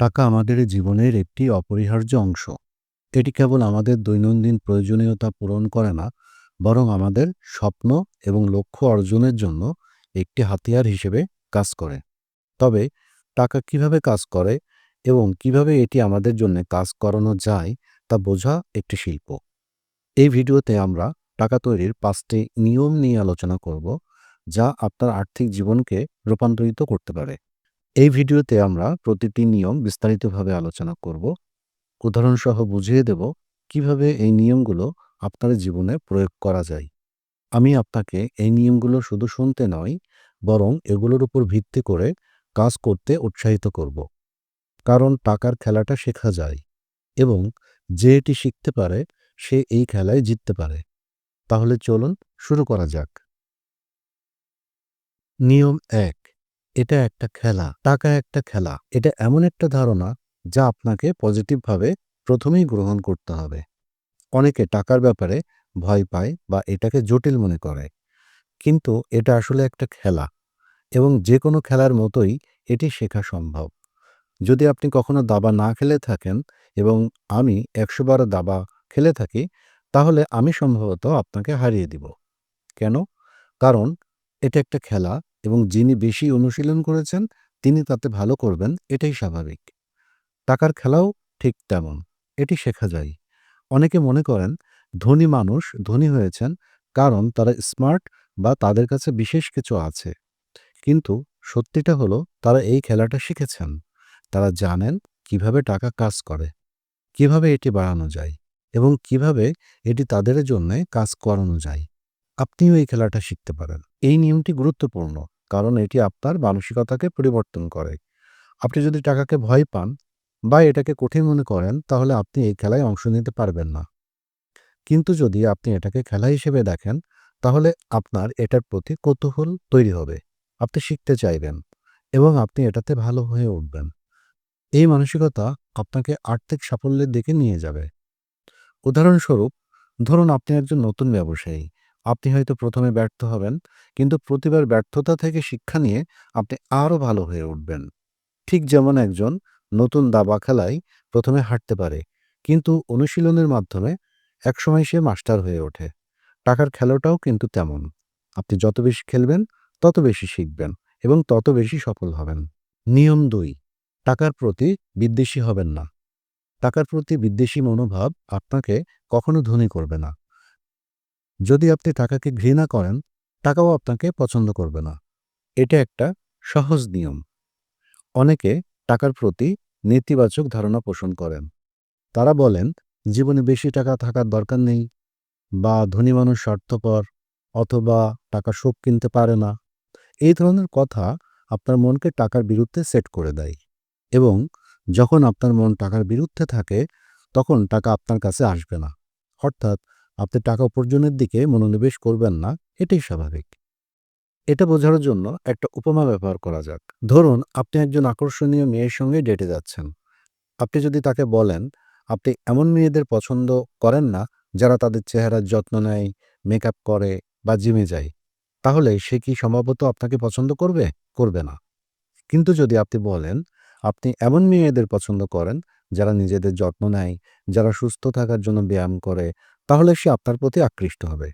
টাকা আমাদের জীবনের একটি অপরিহার্য অংশ। এটি কেবল আমাদের দৈনন্দিন প্রয়োজনীয়তা পূরণ করে না, বরং আমাদের স্বপ্ন এবং লক্ষ্য অর্জনের জন্য একটি হাতিয়ার হিসেবে কাজ করে। তবে, টাকা কীভাবে কাজ করে এবং কীভাবে এটি আমাদের জন্য কাজ করানো যায় তা বোঝা একটি শিল্প। এই ভিডিওতে আমরা টাকা তৈরির পাঁচটি নিয়ম নিয়ে আলোচনা করব, যা আপনার আর্থিক জীবনকে রূপান্তরিত করতে পারে। এই ভিডিওতে আমরা প্রতিটি নিয়ম বিস্তারিতভাবে আলোচনা করব। উদাহরণসহ বুঝিয়ে দেব কীভাবে এই নিয়মগুলো আপনার জীবনে প্রয়োগ করা যায়। আমি আপনাকে এই নিয়মগুলো শুধু শুনতে নয়, বরং এগুলোর উপর ভিত্তি করে কাজ করতে উৎসাহিত করব। কারণ টাকার খেলাটা শেখা যায়, এবং যে এটি শিখতে পারে, সে এই খেলায় জিততে পারে। তাহলে চলুন শুরু করা যাক। নিয়ম এক এটা একটা খেলা, টাকা একটা খেলা। এটা এমন একটা ধারণা যা আপনাকে পজিটিভভাবে প্রথমেই গ্রহণ করতে হবে। অনেকে টাকার ব্যাপারে ভয় পায় বা এটাকে জটিল মনে করে। কিন্তু এটা আসলে একটা খেলা এবং যে কোনো খেলার মতোই এটি শেখা সম্ভব। যদি আপনি কখনো দাবা না খেলে থাকেন এবং আমি একশো বার দাবা খেলে থাকি, তাহলে আমি সম্ভবত আপনাকে হারিয়ে দিব। কেন? কারণ এটা একটা খেলা এবং যিনি বেশি অনুশীলন করেছেন, তিনি তাতে ভালো করবেন, এটাই স্বাভাবিক। টাকার খেলাও ঠিক তেমন, এটি শেখা যায়। অনেকে মনে করেন, ধনী মানুষ ধনী হয়েছেন কারণ তারা স্মার্ট বা তাদের কাছে বিশেষ কিছু আছে। কিন্তু সত্যিটা হলো, তারা এই খেলাটা শিখেছেন। তারা জানেন কীভাবে টাকা কাজ করে, কীভাবে এটি বাড়ানো যায় এবং কীভাবে এটি তাদের জন্য কাজ করানো যায়। আপনিও এই খেলাটা শিখতে পারেন। এই নিয়মটি গুরুত্বপূর্ণ। কারণ এটি আপনার মানসিকতাকে পরিবর্তন করে। আপনি যদি টাকাকে ভয় পান বা এটাকে কঠিন মনে করেন, তাহলে আপনি এই খেলায় অংশ নিতে পারবেন না। কিন্তু যদি আপনি এটাকে খেলা হিসেবে দেখেন, তাহলে আপনার এটার প্রতি কৌতূহল তৈরি হবে। আপনি শিখতে চাইবেন এবং আপনি এটাতে ভালো হয়ে উঠবেন। এই মানসিকতা আপনাকে আর্থিক সাফল্যের দিকে নিয়ে যাবে। উদাহরণস্বরূপ, ধরুন আপনি একজন নতুন ব্যবসায়ী। আপনি হয়তো প্রথমে ব্যর্থ হবেন, কিন্তু প্রতিবার ব্যর্থতা থেকে শিক্ষা নিয়ে আপনি আরও ভালো হয়ে উঠবেন। ঠিক যেমন একজন নতুন দাবা খেলায় প্রথমে হাঁটতে পারে, কিন্তু অনুশীলনের মাধ্যমে একসময় সে মাস্টার হয়ে ওঠে। টাকার খেলাটাও কিন্তু তেমন। আপনি যত বেশি খেলবেন, তত বেশি শিখবেন এবং তত বেশি সফল হবেন। নিয়ম দুই, টাকার প্রতি বিদ্বেষী হবেন না। টাকার প্রতি বিদ্বেষী মনোভাব আপনাকে কখনো ধনী করবে না। যদি আপনি টাকাকে ঘৃণা করেন, টাকাও আপনাকে পছন্দ করবে না। এটা একটা সহজ নিয়ম। অনেকে টাকার প্রতি নেতিবাচক ধারণা পোষণ করেন। তারা বলেন, জীবনে বেশি টাকা থাকার দরকার নেই বা ধনী মানুষ স্বার্থপর অথবা টাকা সুখ কিনতে পারে না। এই ধরনের কথা আপনার মনকে টাকার বিরুদ্ধে সেট করে দেয় এবং যখন আপনার মন টাকার বিরুদ্ধে থাকে, তখন টাকা আপনার কাছে আসবে না। অর্থাৎ আপনি টাকা উপার্জনের দিকে মনোনিবেশ করবেন না, এটাই স্বাভাবিক। এটা বোঝার জন্য একটা উপমা ব্যবহার করা যাক। ধরুন, আপনি একজন আকর্ষণীয় মেয়ের সঙ্গে ডেটে যাচ্ছেন। আপনি যদি তাকে বলেন, আপনি এমন মেয়েদের পছন্দ করেন না, যারা তাদের চেহারার যত্ন নেয় মেকআপ করে বা জিমে যায়। তাহলে সে কি সম্ভবত আপনাকে পছন্দ করবে? করবে না। কিন্তু যদি আপনি বলেন, আপনি এমন মেয়েদের পছন্দ করেন, যারা নিজেদের যত্ন নেয়, যারা সুস্থ থাকার জন্য ব্যায়াম করে তাহলে সে আপনার প্রতি আকৃষ্ট হবে।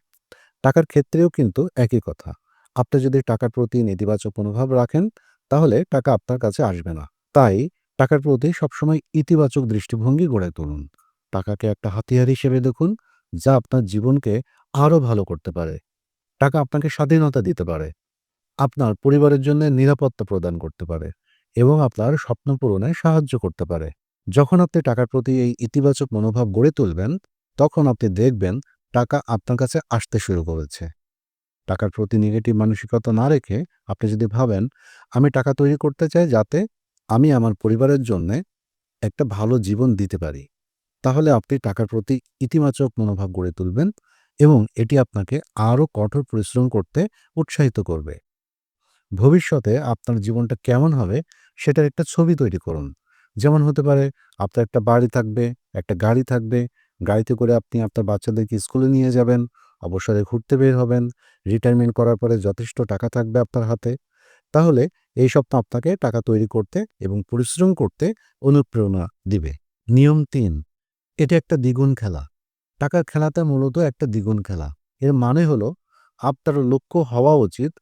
টাকার ক্ষেত্রেও কিন্তু একই কথা। আপনি যদি টাকার প্রতি নেতিবাচক মনোভাব রাখেন, তাহলে টাকা আপনার কাছে আসবে না। তাই টাকার প্রতি সবসময় ইতিবাচক দৃষ্টিভঙ্গি গড়ে তুলুন। টাকাকে একটা হাতিয়ার হিসেবে দেখুন, যা আপনার জীবনকে আরও ভালো করতে পারে। টাকা আপনাকে স্বাধীনতা দিতে পারে। আপনার পরিবারের জন্য নিরাপত্তা প্রদান করতে পারে এবং আপনার স্বপ্ন পূরণে সাহায্য করতে পারে। যখন আপনি টাকার প্রতি এই ইতিবাচক মনোভাব গড়ে তুলবেন তখন আপনি দেখবেন টাকা আপনার কাছে আসতে শুরু করেছে। টাকার প্রতি নেগেটিভ মানসিকতা না রেখে আপনি যদি ভাবেন, আমি টাকা তৈরি করতে চাই যাতে আমি আমার পরিবারের জন্যে একটা ভালো জীবন দিতে পারি। তাহলে আপনি টাকার প্রতি ইতিবাচক মনোভাব গড়ে তুলবেন এবং এটি আপনাকে আরও কঠোর পরিশ্রম করতে উৎসাহিত করবে। ভবিষ্যতে আপনার জীবনটা কেমন হবে সেটার একটা ছবি তৈরি করুন। যেমন হতে পারে, আপনার একটা বাড়ি থাকবে, একটা গাড়ি থাকবে গাড়িতে করে আপনি আপনার বাচ্চাদেরকে স্কুলে নিয়ে যাবেন, অবসরে ঘুরতে বের হবেন রিটায়ারমেন্ট করার পরে যথেষ্ট টাকা থাকবে আপনার হাতে। তাহলে এই স্বপ্ন আপনাকে টাকা তৈরি করতে এবং পরিশ্রম করতে অনুপ্রেরণা দিবে। নিয়ম তিন, এটা একটা দ্বিগুণ খেলা। টাকার খেলাটা মূলত একটা দ্বিগুণ খেলা। এর মানে হলো, আপনার লক্ষ্য হওয়া উচিত,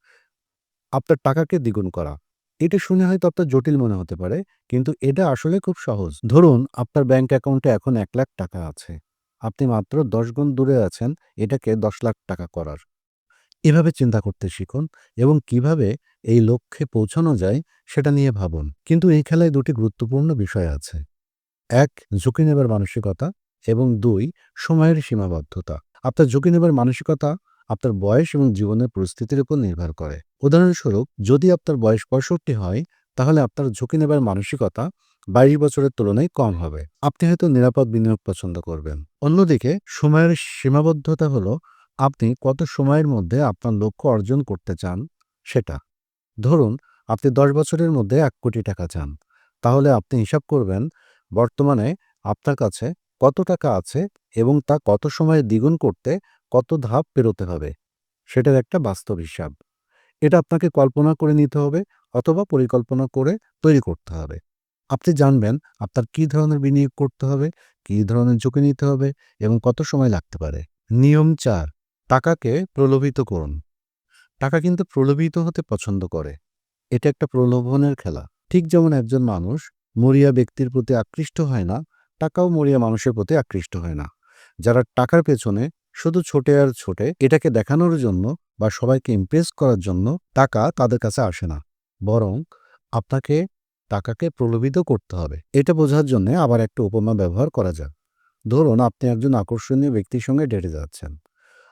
আপনার টাকাকে দ্বিগুণ করা। এটা শুনে হয়তো আপনার জটিল মনে হতে পারে, কিন্তু এটা আসলে খুব সহজ। ধরুন, আপনার ব্যাংক অ্যাকাউন্টে এখন এক লাখ টাকা আছে। আপনি মাত্র দশ গুণ দূরে আছেন, এটাকে দশ লাখ টাকা করার। এভাবে চিন্তা করতে শিখুন এবং কীভাবে এই লক্ষ্যে পৌঁছানো যায় সেটা নিয়ে ভাবুন। কিন্তু এই খেলায় দুটি গুরুত্বপূর্ণ বিষয় আছে। এক, ঝুঁকি নেবার মানসিকতা এবং দুই, সময়ের সীমাবদ্ধতা। আপনার ঝুঁকি নেবার মানসিকতা আপনার বয়স এবং জীবনের পরিস্থিতির উপর নির্ভর করে। উদাহরণস্বরূপ, যদি আপনার বয়স পঁয়ষট্টি হয়, তাহলে আপনার ঝুঁকি নেবার মানসিকতা বাইশ বছরের তুলনায় কম হবে। আপনি হয়তো নিরাপদ বিনিয়োগ পছন্দ করবেন। অন্যদিকে, সময়ের সীমাবদ্ধতা হলো, আপনি কত সময়ের মধ্যে আপনার লক্ষ্য অর্জন করতে চান সেটা। ধরুন, আপনি দশ বছরের মধ্যে এক কোটি টাকা চান। তাহলে আপনি হিসাব করবেন, বর্তমানে আপনার কাছে কত টাকা আছে এবং তা কত সময়ে দ্বিগুণ করতে কত ধাপ পেরোতে হবে, সেটার একটা বাস্তব হিসাব। এটা আপনাকে কল্পনা করে নিতে হবে অথবা পরিকল্পনা করে তৈরি করতে হবে। আপনি জানবেন আপনার কী ধরনের বিনিয়োগ করতে হবে, কী ধরনের ঝুঁকি নিতে হবে এবং কত সময় লাগতে পারে। নিয়ম চার, টাকাকে প্রলোভিত করুন। টাকা কিন্তু প্রলোভিত হতে পছন্দ করে। এটা একটা প্রলোভনের খেলা। ঠিক যেমন একজন মানুষ মরিয়া ব্যক্তির প্রতি আকৃষ্ট হয় না, টাকাও মরিয়া মানুষের প্রতি আকৃষ্ট হয় না। যারা টাকার পেছনে শুধু ছোটে আর ছোটে এটাকে দেখানোর জন্য বা সবাইকে ইমপ্রেস করার জন্য টাকা তাদের কাছে আসে না। বরং আপনাকে টাকাকে প্রলোভিত করতে হবে। এটা বোঝার জন্য আবার একটা উপমা ব্যবহার করা যাক। ধরুন, আপনি একজন আকর্ষণীয় ব্যক্তির সঙ্গে ডেটে যাচ্ছেন।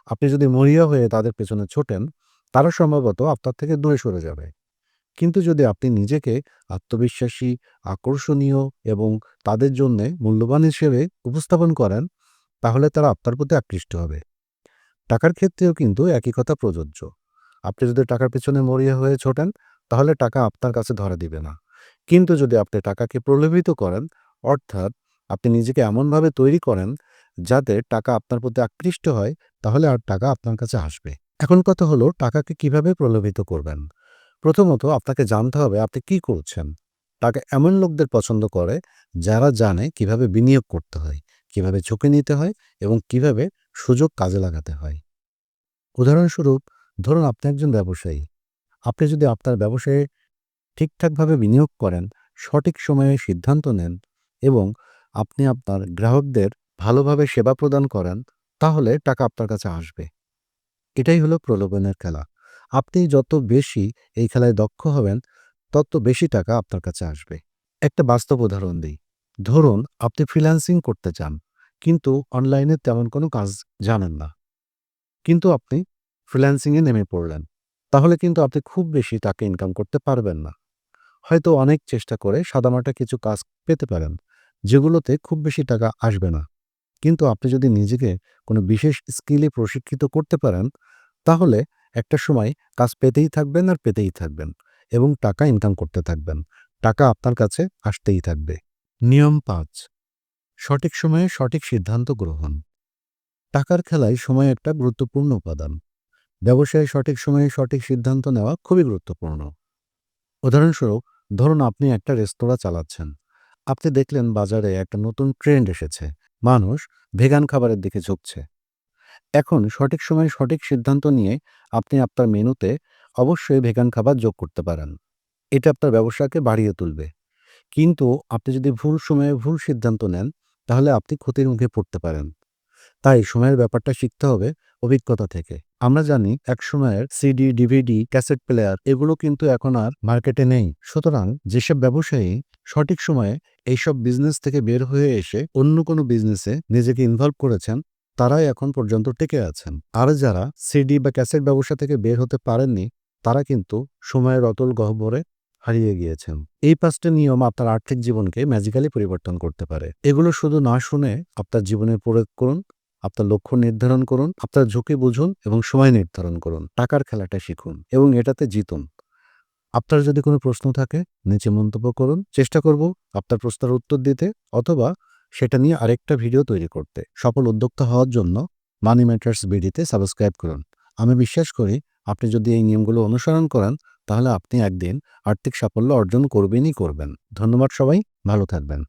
আপনি যদি মরিয়া হয়ে তাদের পেছনে ছোটেন, তারা সম্ভবত আপনার থেকে দূরে সরে যাবে। কিন্তু যদি আপনি নিজেকে আত্মবিশ্বাসী, আকর্ষণীয় এবং তাদের জন্যে মূল্যবান হিসেবে উপস্থাপন করেন, তাহলে তারা আপনার প্রতি আকৃষ্ট হবে। টাকার ক্ষেত্রেও কিন্তু একই কথা প্রযোজ্য। আপনি যদি টাকার পেছনে মরিয়া হয়ে ছোটেন, তাহলে টাকা আপনার কাছে ধরা দিবে না। কিন্তু যদি আপনি টাকাকে প্রলোভিত করেন, অর্থাৎ আপনি নিজেকে এমনভাবে তৈরি করেন যাতে টাকা আপনার প্রতি আকৃষ্ট হয়, তাহলে আর টাকা আপনার কাছে আসবে। এখন কথা হলো, টাকাকে কীভাবে প্রলোভিত করবেন? প্রথমত আপনাকে জানতে হবে আপনি কি করছেন। টাকা এমন লোকদের পছন্দ করে যারা জানে কীভাবে বিনিয়োগ করতে হয়, কীভাবে ঝুঁকি নিতে হয় এবং কীভাবে সুযোগ কাজে লাগাতে হয়। উদাহরণস্বরূপ, ধরুন আপনি একজন ব্যবসায়ী। আপনি যদি আপনার ব্যবসায়ে ঠিকঠাকভাবে বিনিয়োগ করেন, সঠিক সময়ে সিদ্ধান্ত নেন এবং আপনি আপনার গ্রাহকদের ভালোভাবে সেবা প্রদান করেন, তাহলে টাকা আপনার কাছে আসবে। এটাই হলো প্রলোভনের খেলা। আপনি যত বেশি এই খেলায় দক্ষ হবেন, তত বেশি টাকা আপনার কাছে আসবে। একটা বাস্তব উদাহরণ দিই। ধরুন, আপনি ফ্রিল্যান্সিং করতে চান, কিন্তু অনলাইনে তেমন কোনো কাজ জানেন না। কিন্তু আপনি ফ্রিল্যান্সিংয়ে নেমে পড়লেন, তাহলে কিন্তু আপনি খুব বেশি টাকা ইনকাম করতে পারবেন না। হয়তো অনেক চেষ্টা করে সাদামাটা কিছু কাজ পেতে পারেন, যেগুলোতে খুব বেশি টাকা আসবে না। কিন্তু আপনি যদি নিজেকে কোনো বিশেষ স্কিলে প্রশিক্ষিত করতে পারেন, তাহলে একটা সময় কাজ পেতেই থাকবেন আর পেতেই থাকবেন এবং টাকা ইনকাম করতে থাকবেন। টাকা আপনার কাছে আসতেই থাকবে। নিয়ম পাঁচ, সঠিক সময়ে সঠিক সিদ্ধান্ত গ্রহণ। টাকার খেলায় সময় একটা গুরুত্বপূর্ণ উপাদান। ব্যবসায় সঠিক সময়ে সঠিক সিদ্ধান্ত নেওয়া খুবই গুরুত্বপূর্ণ। উদাহরণস্বরূপ, ধরুন আপনি একটা রেস্তোরাঁ চালাচ্ছেন। আপনি দেখলেন বাজারে একটা নতুন ট্রেন্ড এসেছে। মানুষ ভেগান খাবারের দিকে ঝুঁকছে। এখন সঠিক সময়ে সঠিক সিদ্ধান্ত নিয়ে আপনি আপনার মেনুতে অবশ্যই ভেগান খাবার যোগ করতে পারেন। এটা আপনার ব্যবসাকে বাড়িয়ে তুলবে। কিন্তু আপনি যদি ভুল সময়ে ভুল সিদ্ধান্ত নেন, তাহলে আপনি ক্ষতির মুখে পড়তে পারেন। তাই সময়ের ব্যাপারটা শিখতে হবে অভিজ্ঞতা থেকে। আমরা জানি এক সময়ের সিডি, ডিভিডি, ক্যাসেট প্লেয়ার এগুলো কিন্তু এখন আর মার্কেটে নেই। সুতরাং যেসব ব্যবসায়ী সঠিক সময়ে এইসব বিজনেস থেকে বের হয়ে এসে অন্য কোনো বিজনেসে নিজেকে ইনভলভ করেছেন, তারাই এখন পর্যন্ত টিকে আছেন। আর যারা সিডি বা ক্যাসেট ব্যবসা থেকে বের হতে পারেননি, তারা কিন্তু সময়ের অতল গহ্বরে হারিয়ে গিয়েছেন। এই পাঁচটা নিয়ম আপনার আর্থিক জীবনকে ম্যাজিক্যালি পরিবর্তন করতে পারে। এগুলো শুধু না শুনে আপনার জীবনে প্রয়োগ করুন আপনার লক্ষ্য নির্ধারণ করুন, আপনার ঝুঁকি বুঝুন এবং সময় নির্ধারণ করুন। টাকার খেলাটা শিখুন এবং এটাতে জিতুন। আপনার যদি কোনো প্রশ্ন থাকে, নিচে মন্তব্য করুন। চেষ্টা করব আপনার প্রশ্নের উত্তর দিতে অথবা সেটা নিয়ে আরেকটা ভিডিও তৈরি করতে। সফল উদ্যোক্তা হওয়ার জন্য মানি ম্যাটার্স বিডিতে সাবস্ক্রাইব করুন। আমি বিশ্বাস করি আপনি যদি এই নিয়মগুলো অনুসরণ করেন, তাহলে আপনি একদিন আর্থিক সাফল্য অর্জন করবেনই করবেন। ধন্যবাদ সবাই, ভালো থাকবেন।